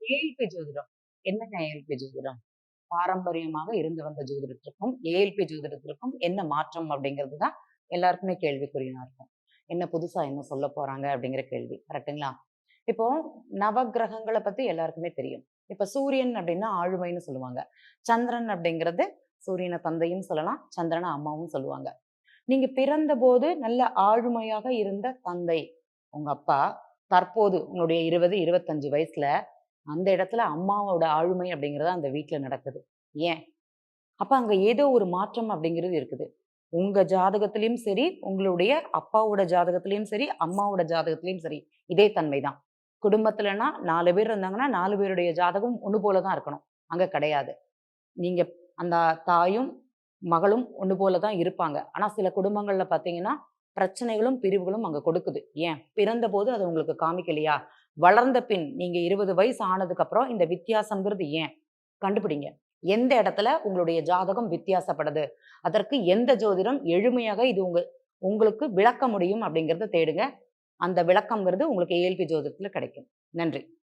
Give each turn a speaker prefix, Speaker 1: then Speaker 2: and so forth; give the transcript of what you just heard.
Speaker 1: ALP ஜோதிடம். என்னங்க ALP ஜோதிடம்? பாரம்பரியமாக இருந்து வந்த ஜோதிடத்திற்கும் ஏஎல்பி ஜோதிடத்திற்கும் என்ன மாற்றம் அப்படிங்கிறது தான் எல்லாருக்குமே கேள்விக்குறியா இருக்கும். என்ன புதுசா என்ன சொல்ல போறாங்க அப்படிங்கிற கேள்வி. கரெக்ட்டுங்களா இப்போ நவக்கிரகங்களை பத்தி எல்லாருக்குமே தெரியும். இப்ப சூரியன் அப்படின்னா ஆளுமைன்னு சொல்லுவாங்க. சந்திரன் அப்படிங்கிறது சூரியனை தந்தையும் சொல்லலாம் சந்திரனை அம்மாவும் சொல்லுவாங்க. நீங்க பிறந்த போது நல்ல ஆளுமையாக இருந்த தந்தை உங்க அப்பா தற்போது உங்களுடைய இருபது இருபத்தஞ்சு வயசுல அந்த இடத்துல அம்மாவோட ஆளுமை அப்படிங்கிறது அந்த வீட்டில் நடக்குது. ஏன்? அப்போ அங்கே ஏதோ ஒரு மாற்றம் அப்படிங்கிறது இருக்குது. உங்கள் ஜாதகத்திலயும் சரி உங்களுடைய அப்பாவோட ஜாதகத்திலயும் சரி அம்மாவோட ஜாதகத்திலயும் சரி இதே தன்மை தான். குடும்பத்துலனா நாலு பேர் இருந்தாங்கன்னா நாலு பேருடைய ஜாதகம் ஒன்று போல தான் இருக்கணும். அங்கே கிடையாது. நீங்கள் அந்த தாயும் மகளும் ஒன்று போல தான் இருப்பாங்க. ஆனால் சில குடும்பங்களில் பார்த்தீங்கன்னா பிரச்சனைகளும் பிரிவுகளும் அங்கே கொடுக்குது. ஏன்? பிறந்த போது அது உங்களுக்கு காமிக்கலையா? வளர்ந்த பின் நீங்கள் இருபது வயசு ஆனதுக்கப்புறம் இந்த வித்தியாசங்கிறது ஏன்? கண்டுபிடிங்க. எந்த இடத்துல உங்களுடைய ஜாதகம் வித்தியாசப்படுது? அதற்கு எந்த ஜோதிடம் எளிமையாக இது உங்க உங்களுக்கு விளக்க முடியும் அப்படிங்கிறத தேடுங்க. அந்த விளக்கம்ங்கிறது உங்களுக்கு ஏஎல்பி ஜோதிடத்தில் கிடைக்கும். நன்றி.